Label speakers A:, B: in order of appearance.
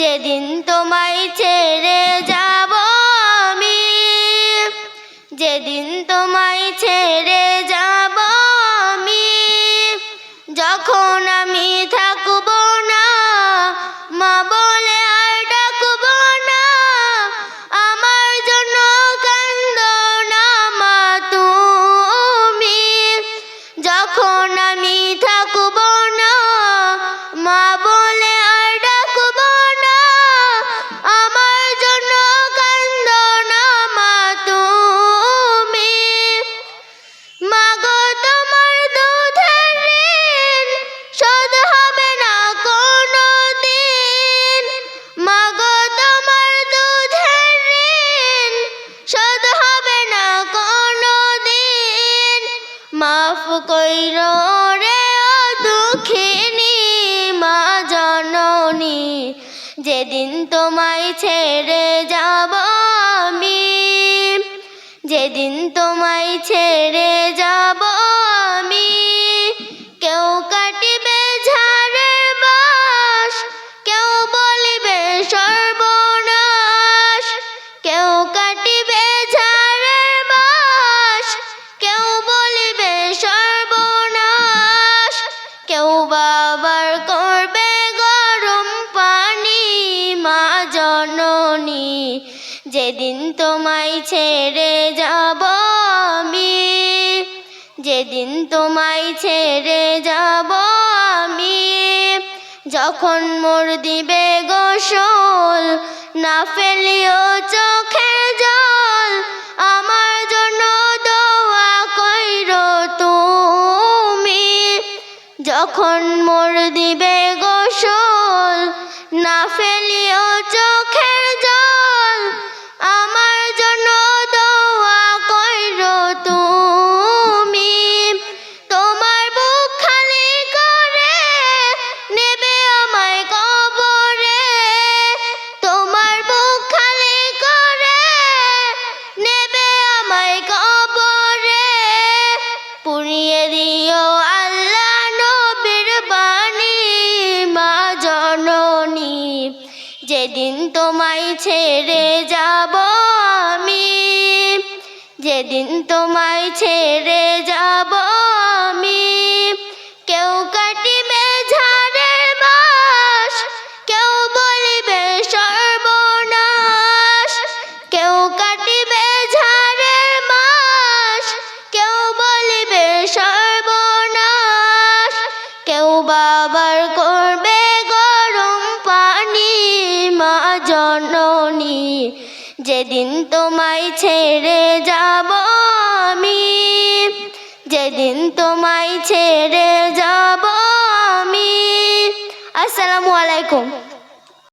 A: যেদিন তোমায় ছেড়ে যাব আমি, যেদিন তোমায় ছেড়ে যাব আমি, যখন আমি থাকব না, মা বলে আর ডাকব না, আমার জন্য কান্দ না মা তুমি, যখন আমি থাক মাফ কইর রে দুঃখিনী মা জননী যেদিন তোমায় ছেড়ে যাব আমি যেদিন তোমায় ছেড়ে যেদিন তোমায় ছেড়ে যাব আমি, যেদিন তোমায় ছেড়ে যাব আমি, যখন মোর দিবে গোসল, না ফেলিও চোখে জল, আমার জন্য দোয়া কইর তুমি। যখন মোর দিবে গোসল, না ফেলিও যেদিন তোমায় ছেড়ে যাব আমি। যেদিন তোমায় ছেড়ে যাব আমি। কেউ কাটিবে ঝাড়ের বাস, কেউ বলিবে সর্বনাশ। কেউ কাটিবে ঝাড়ের বাস, কেউ বলিবে সর্বনাশ। কেউ বাবার জননী যেদিন তোমায় ছেড়ে যাব আমি যেদিন তোমায় ছেড়ে যাব আমি। আসসালামু আলাইকুম।